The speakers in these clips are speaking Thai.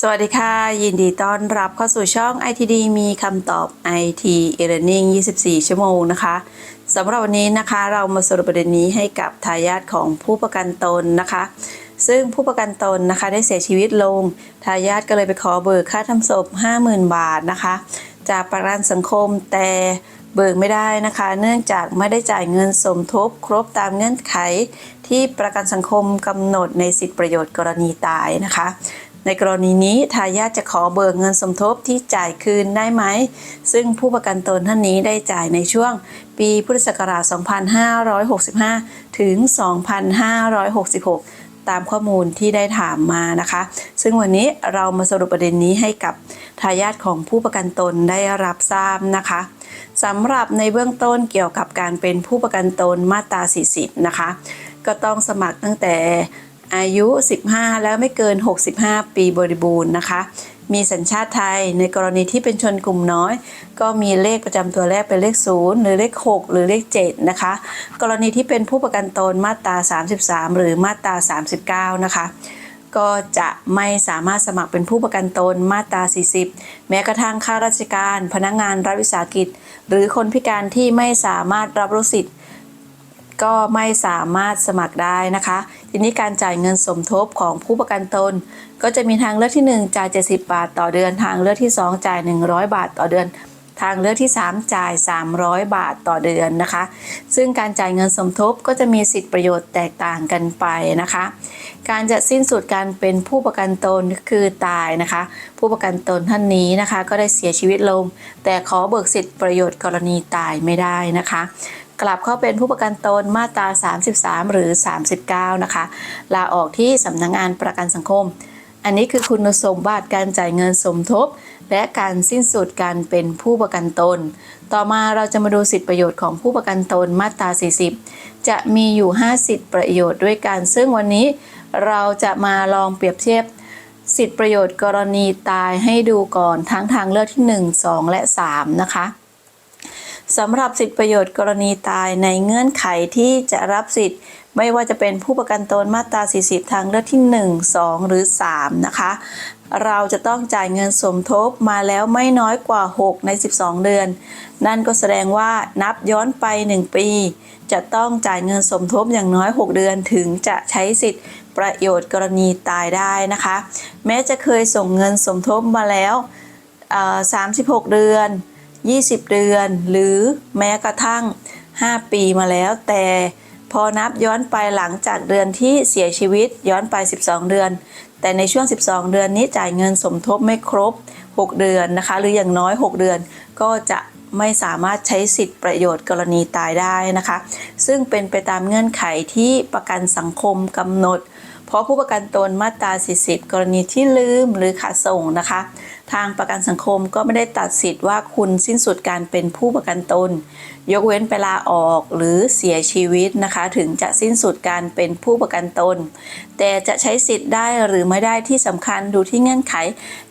สวัสดีค่ะ ยินดีต้อนรับเข้าสู่ช่อง ITD มีคำตอบ IT e-learning 24 ชั่วโมงนะคะสำหรับวันนี้นะคะเรามาสรุปประเด็นนี้ให้กับทายาทของผู้ประกันตนนะคะ ซึ่งผู้ประกันตนนะคะได้เสียชีวิตลง ทายาทก็เลยไปขอเบิกค่าทำศพ 50,000 บาทนะคะ จากประกันสังคมแต่เบิกไม่ได้นะคะ เนื่องจากไม่ได้จ่ายเงินสมทบครบตามเงื่อนไข ที่ประกันสังคมกำหนดในสิทธิประโยชน์กรณีตายนะคะ ในกรณีนี้ทายาทจะขอเบิกเงินสมทบที่จ่ายคืนได้ไหม ซึ่งผู้ประกันตนท่านนี้ได้จ่ายในช่วงปีพุทธศักราช 2565 ถึง 2566ตามข้อมูลที่ได้ถามมานะคะ ซึ่งวันนี้เรามาสรุปประเด็นนี้ให้กับทายาทของผู้ประกันตนได้รับทราบนะคะสำหรับในเบื้องต้นเกี่ยวกับการเป็นผู้ประกันตนมาตรา 40 นะคะ ก็ต้องสมัครตั้งแต่ อายุ 15 แล้วไม่เกิน 65 ปีบริบูรณ์นะคะ มีสัญชาติไทยในกรณีที่เป็นชนกลุ่มน้อย ก็มีเลขประจำตัวแรกเป็นเลข 0 หรือเลข 6 หรือเลข 7 นะคะ กรณีที่เป็นผู้ประกันตนมาตรา 33 หรือมาตรา 39 นะคะก็จะไม่สามารถสมัครเป็นผู้ประกันตนมาตรา 40 แม้กระทั่งข้าราชการ พนักงานรัฐวิสาหกิจ หรือคนพิการที่ไม่สามารถรับรู้สิทธิ์ ก็ไม่สามารถสมัครได้นะคะ ทีนี้การจ่ายเงินสมทบของผู้ประกันตน ก็จะมีทางเลือกที่ 1 จ่าย 70 บาทต่อเดือน ทางเลือกที่ 2 จ่าย 100 บาทต่อเดือน ทางเลือกที่ 3 จ่าย 300 บาทต่อเดือนนะคะ ซึ่งการจ่ายเงินสมทบก็จะมีสิทธิประโยชน์แตกต่างกันไปนะคะ การจะสิ้นสุดการเป็นผู้ประกันตนคือตายนะคะ ผู้ประกันตนท่านนี้นะคะ ก็ได้เสียชีวิตลง แต่ขอเบิกสิทธิประโยชน์กรณีตายไม่ได้นะคะ กลับเข้าเป็นผู้ประกันตนมาตรา 33 หรือ 39 นะคะ ลาออกที่สำนักงงานประกันสังคม อันนี้คือคุณสมบัติการจ่ายเงินสมทบ และการสิ้นสุดการเป็นผู้ประกันตน ต่อมาเราจะมาดูสิทธิประโยชน์ของผู้ประกันตนมาตรา 40 จะมีอยู่ 5 สิทธิประโยชน์ด้วยกัน ซึ่งวันนี้เราจะมาลองเปรียบเทียบสิทธิประโยชน์กรณีตายให้ดูก่อนทั้งทางเลือกที่ 1 2 และ 3 นะคะ สำหรับสิทธิประโยชน์กรณีตายในเงื่อนไขที่จะรับสิทธิ์ ไม่ว่าจะเป็นผู้ประกันตนมาตรา 40 ทางเลือกที่ 1 2 หรือ 3 นะคะ เราจะต้องจ่ายเงินสมทบมาแล้วไม่น้อยกว่า 6 ใน 12 เดือน นั่นก็แสดงว่านับย้อนไป 1 ปี จะต้องจ่ายเงินสมทบอย่างน้อย 6 เดือนถึงจะใช้สิทธิ์ประโยชน์กรณีตายได้นะคะ แม้จะเคยส่งเงินสมทบมาแล้ว 36 เดือน 20 เดือน หรือแม้กระทั่ง 5 ปีมาแล้ว แต่พอนับย้อนไปหลังจากเดือนที่เสียชีวิตย้อนไป 12 เดือน แต่ในช่วง 12 เดือนนี้จ่ายเงินสมทบไม่ครบ 6 เดือนนะคะ หรืออย่างน้อย 6 เดือนก็จะไม่สามารถใช้สิทธิประโยชน์กรณีตายได้นะคะ ซึ่งเป็นไปตามเงื่อนไขที่ประกันสังคมกำหนด เพราะผู้ประกันตนมาตรา 40 กรณีที่ลืมหรือขาดส่งนะคะทางประกันสังคมก็ไม่ได้ตัดสิทธิ์ว่าคุณสิ้นสุดการเป็นผู้ประกันตน ยกเว้นไปลาออกหรือเสียชีวิตนะคะ ถึงจะสิ้นสุดการเป็นผู้ประกันตน แต่จะใช้สิทธิ์ได้หรือไม่ได้ที่สำคัญดูที่เงื่อนไข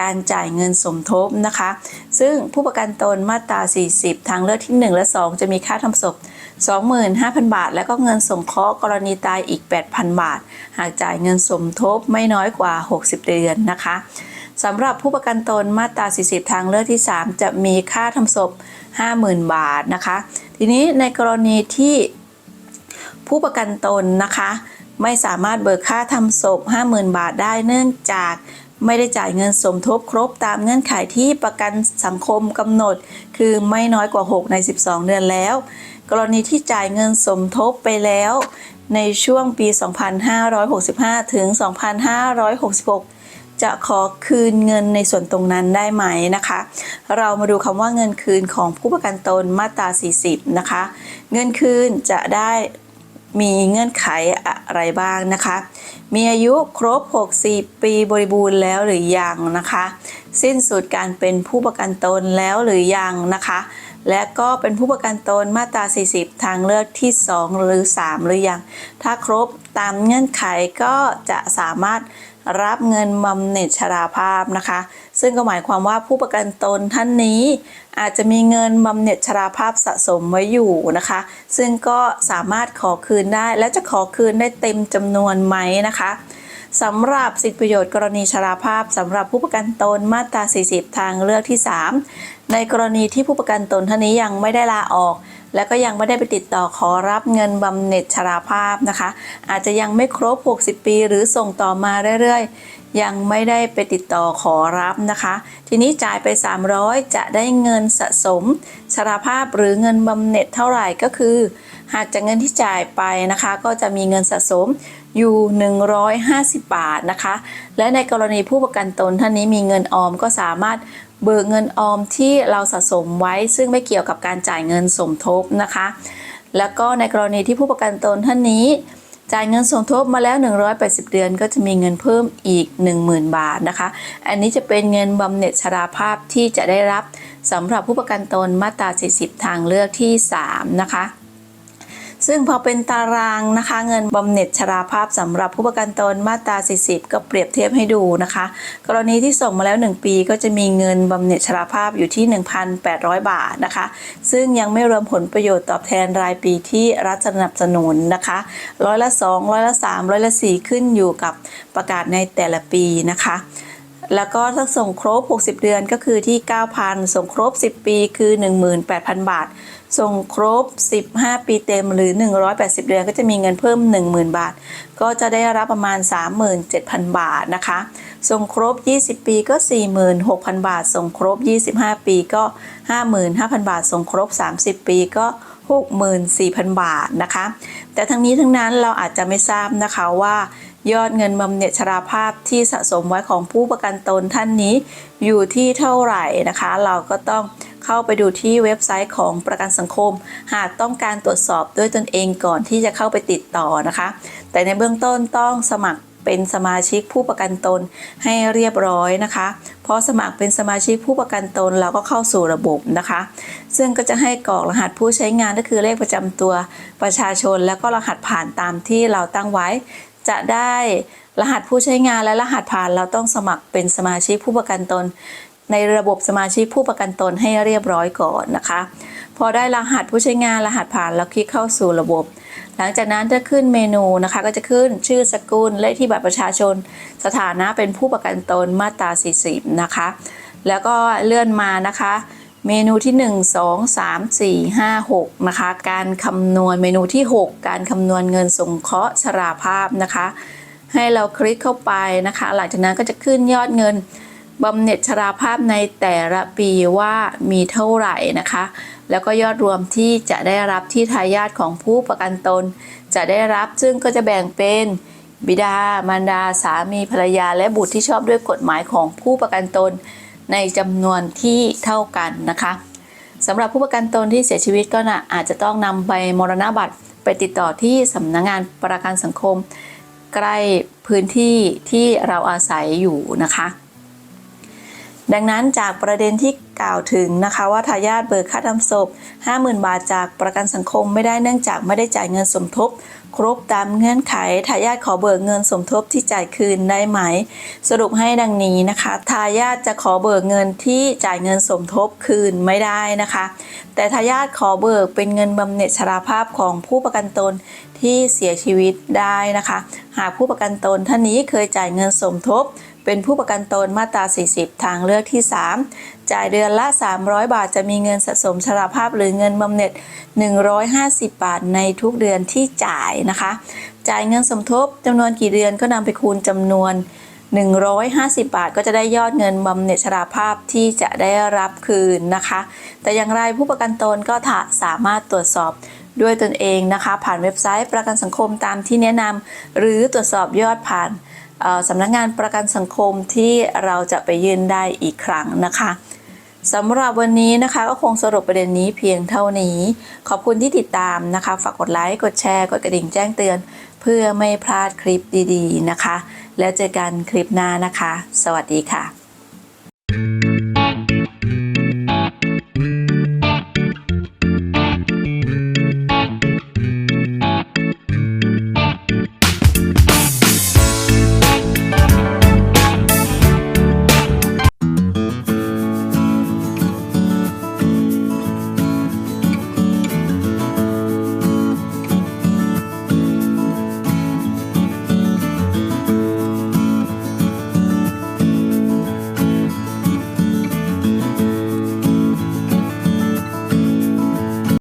การจ่ายเงินสมทบนะคะ ซึ่งผู้ประกันตนมาตรา 40 ทางเลือกที่ 1 และ 2 จะมีค่าทำศพ 25,000 บาท แล้วก็เงินสงเคราะห์กรณีตายอีก 8,000 บาท หากจ่ายเงินสมทบไม่น้อยกว่า 60 เดือนนะคะ สำหรับผู้ประกันตนมาตรา 40 ทางเลือกที่ 3 จะมีค่าทำศพ 50,000 บาทนะคะ ทีนี้ในกรณีที่ผู้ประกันตนนะคะ ไม่สามารถเบิกค่าทำศพ 50,000 บาทได้เนื่องจากไม่ได้จ่ายเงินสมทบครบตามเงื่อนไขที่ประกันสังคมกำหนด คือไม่น้อยกว่า 6 ใน 12 เดือนแล้ว กรณีที่จ่ายเงินสมทบไปแล้ว ในช่วงปี 2565 ถึง 2566 จะขอคืนเงินในส่วนตรงนั้นได้ไหมนะคะ เรามาดูคำว่าเงินคืนของผู้ประกันตนมาตรา 40 นะคะ เงินคืนจะได้มีเงื่อนไขอะไรบ้างนะคะ มีอายุครบ 60 ปีบริบูรณ์แล้วหรือยังนะคะ สิ้นสุดการเป็นผู้ประกันตนแล้วหรือยังนะคะ และก็เป็นผู้ประกันตนมาตรา 40 ทางเลือกที่ 2 หรือ 3 หรือยัง ถ้าครบตามเงื่อนไขก็จะสามารถ รับเงินบำเหน็จชราภาพนะคะ ซึ่งก็หมายความว่าผู้ประกันตนท่านนี้ อาจจะมีเงินบำเหน็จชราภาพสะสมไว้อยู่นะคะ ซึ่งก็สามารถขอคืนได้และจะขอคืนได้เต็มจำนวนไหมนะคะสำหรับสิทธิประโยชน์กรณีชราภาพสำหรับผู้ประกันตนมาตรา 40 ทางเลือกที่ 3 ในกรณีที่ผู้ประกันตนท่านนี้ยังไม่ได้ลาออก และก็ยังไม่ได้ไปติดต่อขอรับเงินบำเหน็จชราภาพนะคะ อาจจะยังไม่ครบ 60 ปี หรือส่งต่อมาเรื่อยๆ ยังไม่ได้ไปติดต่อขอรับนะคะ ทีนี้จ่ายไป 300 จะได้เงินสะสมชราภาพหรือเงินบำเหน็จเท่าไหร่ก็คือ หากจากเงินที่จ่ายไปนะคะ ก็จะมีเงินสะสมอยู่ 150 บาทนะคะ และในกรณีผู้ประกันตนท่านนี้มีเงินออมก็สามารถ เบิกเงินออมที่เราสะสมไว้ ซึ่งไม่เกี่ยวกับการจ่ายเงินสมทบนะคะ แล้วก็ในกรณีที่ผู้ประกันตนท่านนี้ จ่ายเงินสมทบมาแล้ว 180 เดือน ก็จะมีเงินเพิ่มอีก 10,000 บาทนะคะ อันนี้จะเป็นเงินบำเหน็จชราภาพที่จะได้รับสำหรับผู้ประกันตนมาตรา 40 ทางเลือกที่ 3 นะคะ ซึ่งพอเป็นตารางนะคะ เงินบำเหน็จชราภาพสำหรับผู้ประกันตนมาตรา 40 ก็เปรียบเทียบให้ดูนะคะ กรณีที่ส่งมาแล้ว 1 ปีก็จะมีเงินบำเหน็จชราภาพอยู่ที่ 1,800 บาทนะคะ ซึ่งยังไม่รวมผลประโยชน์ตอบแทนรายปีที่รัฐสนับสนุนนะคะร้อยละ2ร้อยละ3ร้อยละ4ขึ้นอยู่กับประกาศในแต่ละปีนะคะ แล้วก็ถ้าส่งครบ 60 เดือนก็คือที่ 9,000 ส่งครบ 10 ปีคือ 18,000 บาท ส่งครบ 15 ปีเต็มหรือ 180 เดือนก็จะมีเงินเพิ่ม 10,000 บาท ก็จะได้รับประมาณ 37,000 บาทนะคะ ส่งครบ 20 ปีก็ 46,000 บาท ส่งครบ 25 ปีก็ 55,000 บาท ส่งครบ 30 ปีก็64,000 บาทนะคะ แต่ทั้งนี้ทั้งนั้นเราอาจจะไม่ทราบนะคะว่า ยอดเงินบำเหน็จชราภาพที่สะสมไว้ของผู้ประกันตนท่านนี้อยู่ที่เท่าไหร่นะคะ เราก็ต้องเข้าไปดูที่เว็บไซต์ของประกันสังคม หากต้องการตรวจสอบด้วยตนเองก่อนที่จะเข้าไปติดต่อนะคะ แต่ในเบื้องต้นต้องสมัครเป็นสมาชิกผู้ประกันตนให้เรียบร้อยนะคะพอสมัครเป็นสมาชิกผู้ประกันตนเราก็เข้าสู่ระบบนะคะ ซึ่งก็จะให้กรอกรหัสผู้ใช้งานก็คือเลขประจำตัวประชาชน แล้วก็รหัสผ่านตามที่เราตั้งไว้ จะได้รหัสผู้ใช้งานและรหัสผ่านเราต้องสมัครเป็นสมาชิกผู้ประกันตน ในระบบสมาชิกผู้ประกันตนให้เรียบร้อยก่อนนะคะ พอได้รหัสผู้ใช้งานรหัสผ่านเราคลิกเข้าสู่ระบบ หลังจากนั้นจะขึ้นเมนูนะคะ ก็จะขึ้นชื่อสกุลเลขที่บัตรประชาชน สถานะเป็นผู้ประกันตนมาตรา 40 นะคะ แล้วก็เลื่อนมานะคะ เมนูที่ 1 2 3 4 5 6นะคะ การคำนวณเมนูที่ 6 การคำนวณเงินสงเคราะห์ชราภาพนะคะ ให้เราคลิกเข้าไปนะคะ หลังจากนั้นก็จะขึ้นยอดเงินบำเหน็จชราภาพในแต่ละปีว่ามีเท่าไหร่นะคะ แล้วก็ยอดรวมที่จะได้รับที่ทายาทของผู้ประกันตน จะได้รับซึ่งก็จะแบ่งเป็นบิดามารดาสามีภรรยา และบุตรที่ชอบด้วยกฎหมายของผู้ประกันตน ในจำนวนที่เท่ากันนะคะสำหรับผู้ประกันตนที่เสียชีวิตก็นะอาจจะต้องนำใบมรณบัตรไปติดต่อที่สำนักงงานประกันสังคม ใกล้พื้นที่ที่เราอาศัยอยู่นะคะ ดังนั้นจากประเด็นที่กล่าวถึงนะคะว่าทายาทเบิกค่าทำศพ 50,000 บาทจากประกันสังคมไม่ได้เนื่องจากไม่ได้จ่ายเงินสมทบ ครบตามเงื่อนไขทายาทขอเบิกเงินสมทบที่จ่ายคืนได้ไหม สรุปให้ดังนี้นะคะทายาทจะขอเบิกเงินที่จ่ายเงินสมทบคืนไม่ได้นะคะ แต่ทายาทขอเบิกเป็นเงินบำเหน็จชราภาพของผู้ประกันตนที่เสียชีวิตได้นะคะ หากผู้ประกันตนท่านนี้เคยจ่ายเงินสมทบ เป็นผู้ประกันตนมาตรา 40 ทางเลือกที่ 3 จ่ายเดือนละ 300 บาทจะมีเงินสะสมชราภาพหรือเงินบำเหน็จ 150 บาทในทุกเดือนที่จ่ายนะคะ จ่ายเงินสมทบจำนวนกี่เดือนก็นำไปคูณจำนวน 150 บาทก็จะได้ยอดเงินบำเหน็จชราภาพที่จะได้รับคืนนะคะ แต่อย่างไรผู้ประกันตนก็ถาสามารถตรวจสอบด้วยตนเองนะคะ ผ่านเว็บไซต์ประกันสังคมตามที่แนะนำหรือตรวจสอบยอดผ่าน สำนักงานประกันสังคมที่เราจะไปยื่นได้อีกครั้งนะคะสำหรับวันนี้นะคะก็คงสรุปประเด็นนี้เพียงเท่านี้ ขอบคุณที่ติดตามนะคะ ฝากกดไลค์กดแชร์ กดกระดิ่งแจ้งเตือน เพื่อไม่พลาดคลิปดีๆนะคะ แล้วเจอกันคลิปหน้านะคะ สวัสดีค่ะ